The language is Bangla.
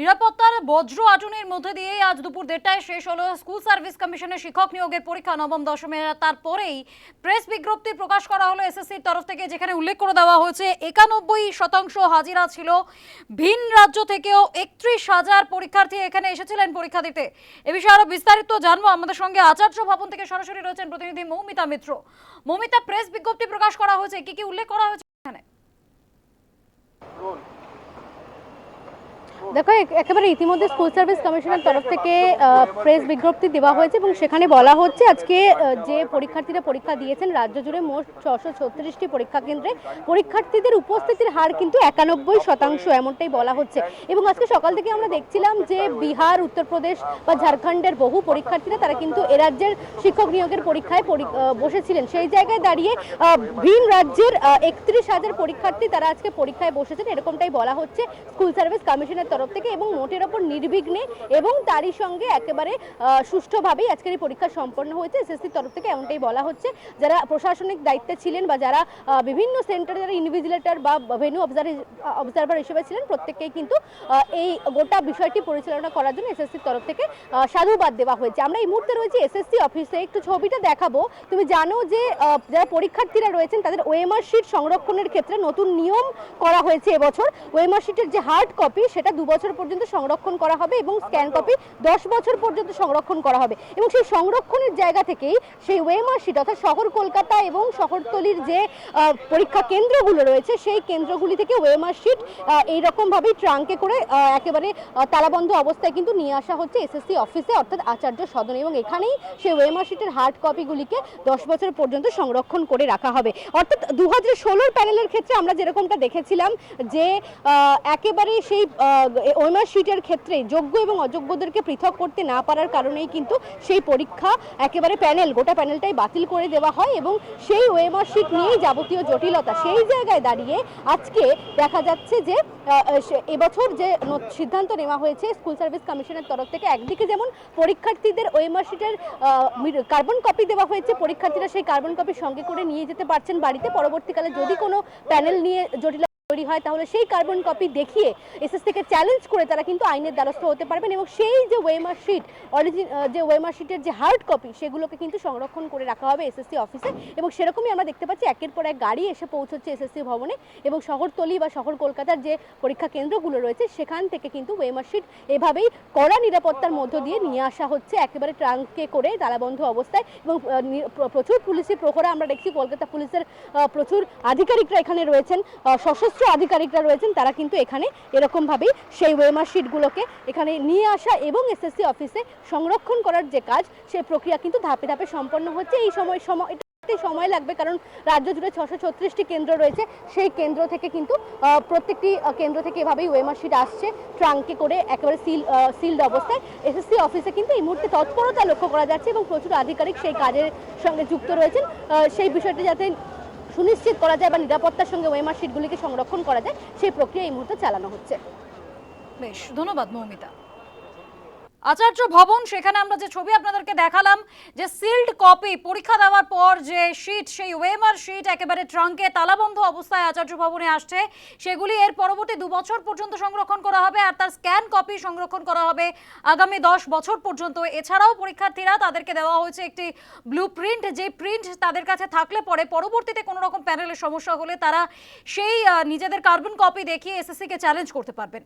নিরাপত্তার বজ্র আটনের মধ্যে দিয়ে আজ দুপুর দেড়টায় শেষ হলো স্কুল সার্ভিস কমিশনের শিক্ষক নিয়োগের পরীক্ষা নবম দশমে। তারপরেই প্রেস বিজ্ঞপ্তি প্রকাশ করা হলো এসএসসির তরফ থেকে, যেখানে উল্লেখ করে দেওয়া হয়েছে, একানব্বই শতাংশ হাজিরা ছিল। ভিন রাজ্য থেকেও একত্রিশ হাজার পরীক্ষার্থী এখানে এসেছিলেন পরীক্ষা দিতে। এ বিষয়ে আরও বিস্তারিত জানব। আমাদের সঙ্গে আচার্য ভবন থেকে সরাসরি রয়েছেন প্রতিনিধি মৌমিতা মিত্র। মৌমিতা, প্রেস বিজ্ঞপ্তি প্রকাশ করা হয়েছে। কি কি উল্লেখ করা হয়েছে এখানে দেখো একেবারে ইতিমধ্যে স্কুল সার্ভিস কমিশনের তরফ থেকে প্রেস বিজ্ঞপ্তি দেওয়া হয়েছে এবং সেখানে বলা হচ্ছে আজকে যে পরীক্ষার্থীরা পরীক্ষা দিয়েছেন, রাজ্য জুড়ে মোট ছশো ছত্রিশটি পরীক্ষা কেন্দ্রে, পরীক্ষার্থীদের উপস্থিতির হার কিন্তু একানব্বই শতাংশ এমনটাই বলা হচ্ছে। এবং আজকে সকাল থেকে আমরা দেখছিলাম যে বিহার, উত্তরপ্রদেশ বা ঝাড়খণ্ডের বহু পরীক্ষার্থীরা, তারা কিন্তু এ রাজ্যের শিক্ষক নিয়োগের পরীক্ষায় পরি- বসেছিলেন। সেই জায়গায় দাঁড়িয়ে ভিন রাজ্যের একত্রিশ হাজার পরীক্ষার্থী তারা আজকে পরীক্ষায় বসেছেন, এরকমটাই বলা হচ্ছে স্কুল সার্ভিস কমিশনের থেকে এবং মোটের ওপর নির্বিঘ্নে এবং তারই সঙ্গে একেবারে সুষ্ঠুভাবেই আজকের এই পরীক্ষা সম্পন্ন হয়েছে। এসএসসির তরফ থেকে এমনটাই বলা হচ্ছে। যারা প্রশাসনিক দায়িত্বে ছিলেন বা যারা বিভিন্ন সেন্টারে, যারা ইনভিজিলেটর বা ভেনু অবজারভার হিসেবে ছিলেন, প্রত্যেককেই কিন্তু এই গোটা বিষয়টি পরিচালনা করার জন্য এসএসসির তরফ থেকে সাধুবাদ দেওয়া হয়েছে। আমরা এই মুহূর্তে রয়েছি এসএসসি অফিসে একটু ছবিটা দেখাবো। তুমি জানো যে যারা পরীক্ষার্থীরা রয়েছেন, তাদের ওএমআর শিট সংরক্ষণের ক্ষেত্রে নতুন নিয়ম করা হয়েছে এবছর। ওএমআর শিটের যে হার্ড কপি সেটা দু বছর পর্যন্ত সংরক্ষণ করা হবে এবং স্ক্যান কপি দশ বছর পর্যন্ত সংরক্ষণ করা হবে। এবং সেই সংরক্ষণের জায়গা থেকেই সেই ওএমআর শিট অর্থাৎ শহর কলকাতা এবং শহরতলির যে পরীক্ষা কেন্দ্রগুলো রয়েছে সেই কেন্দ্রগুলি থেকে ওএমআর শিট এইরকমভাবেই ট্রাঙ্কে করে একেবারে তালাবন্ধ অবস্থায় কিন্তু নিয়ে আসা হচ্ছে এসএসসি অফিসে অর্থাৎ আচার্য সদনে। এবং এখানেই সেই ওএমআর শিটের হার্ড কপিগুলিকে দশ বছর পর্যন্ত সংরক্ষণ করে রাখা হবে। অর্থাৎ দু হাজার ষোলোর প্যানেলের ক্ষেত্রে আমরা যেরকমটা দেখেছিলাম যে একেবারে সেই ওএমআর শিটের ক্ষেত্রে যোগ্য এবং অযোগ্যদেরকে পৃথক করতে না পারার কারণেই কিন্তু সেই পরীক্ষা একেবারে প্যানেল গোটা প্যানেলটাই বাতিল করে দেওয়া হয় এবং সেই ওএমআর শিট নিয়েই যাবতীয় জটিলতা সেই জায়গায় দাঁড়িয়ে আজকে দেখা যাচ্ছে যে এবছর যে সিদ্ধান্ত নেওয়া হয়েছে স্কুল সার্ভিস কমিশনের তরফ থেকে, একদিকে যেমন পরীক্ষার্থীদের ওএমআর শিটের কার্বন কপি দেওয়া হয়েছে, পরীক্ষার্থীরা সেই কার্বন কপি সঙ্গে করে নিয়ে যেতে পারছেন বাড়িতে, পরবর্তীকালে যদি কোনো প্যানেল নিয়ে জটিল তৈরি হয় তাহলে সেই কার্বন কপি দেখিয়ে এসএসসিকে চ্যালেঞ্জ করে তারা কিন্তু আইনের দ্বারস্থ হতে পারবেন এবং সেই যে ওয়েমার শিট অরিজিন যে ওয়েমার শিটের যে হার্ড কপি সেগুলোকে কিন্তু সংরক্ষণ করে রাখা হবে এসএসসি অফিসে এবং সেরকমই আমরা দেখতে পাচ্ছি একের পর এক গাড়ি এসে পৌঁছচ্ছে এসএসসি ভবনে এবং শহরতলি বা শহর কলকাতার যে পরীক্ষা কেন্দ্রগুলো রয়েছে সেখান থেকে কিন্তু ওয়েমার শিট এভাবেই কড়া নিরাপত্তার মধ্য দিয়ে নিয়ে আসা হচ্ছে একেবারে ট্রাঙ্কে করে তালাবন্ধ অবস্থায় এবং প্রচুর পুলিশি প্রহরা আমরা দেখছি কলকাতা পুলিশের প্রচুর আধিকারিকরা এখানে রয়েছেন আহ, সশস্ত্র আধিকারিকরা রয়েছেন, তারা কিন্তু এখানে এরকমভাবেই সেই ওয়েমার শিটগুলোকে এখানে নিয়ে আসা এবং এসএসসি অফিসে সংরক্ষণ করার যে কাজ সেই প্রক্রিয়া কিন্তু ধাপে ধাপে সম্পন্ন হচ্ছে। এই সময় সময় সময় লাগবে কারণ রাজ্য জুড়ে ছশো ছত্রিশটি কেন্দ্র রয়েছে। সেই কেন্দ্র থেকে কিন্তু প্রত্যেকটি কেন্দ্র থেকে এভাবেই ওয়েমার শিট আসছে ট্রাঙ্কে করে একেবারে সিল সিলড অবস্থায়। এসএসসি অফিসে কিন্তু এই মুহূর্তে তৎপরতা লক্ষ্য করা যাচ্ছে এবং প্রচুর আধিকারিক সেই কাজের সঙ্গে যুক্ত রয়েছেন। সেই বিষয়টি যাতে সুনিশ্চিত করা যায় বা নিরাপত্তার সঙ্গে ওয়েমার শিটগুলিকে সংরক্ষণ করা যায়, সেই প্রক্রিয়া এই মুহূর্তে চালানো হচ্ছে। বেশ, ধন্যবাদ মৌমিতা। আচার্য ভবন, সেখানে আমরা যে ছবি আপনাদেরকে দেখালাম, যে সিল্ড কপি পরীক্ষা দেওয়ার পর যে শিট সেই ওয়েমার শিট একেবারে ট্রাঙ্কে তালাবন্ধ অবস্থায় আচার্য ভবনে আসছে। সেগুলি এর পরবর্তী দু বছর পর্যন্ত সংরক্ষণ করা হবে আর তার স্ক্যান কপি সংরক্ষণ করা হবে আগামী দশ বছর পর্যন্ত। এছাড়াও পরীক্ষার্থীরা তাদেরকে দেওয়া হয়েছে একটি ব্লু প্রিন্ট যে প্রিন্ট তাদের কাছে থাকলে পরে পরবর্তীতে কোনো রকম প্যানেলের সমস্যা হলে তারা সেই নিজেদের কার্বন কপি দেখিয়ে এসএসসিকে চ্যালেঞ্জ করতে পারবেন।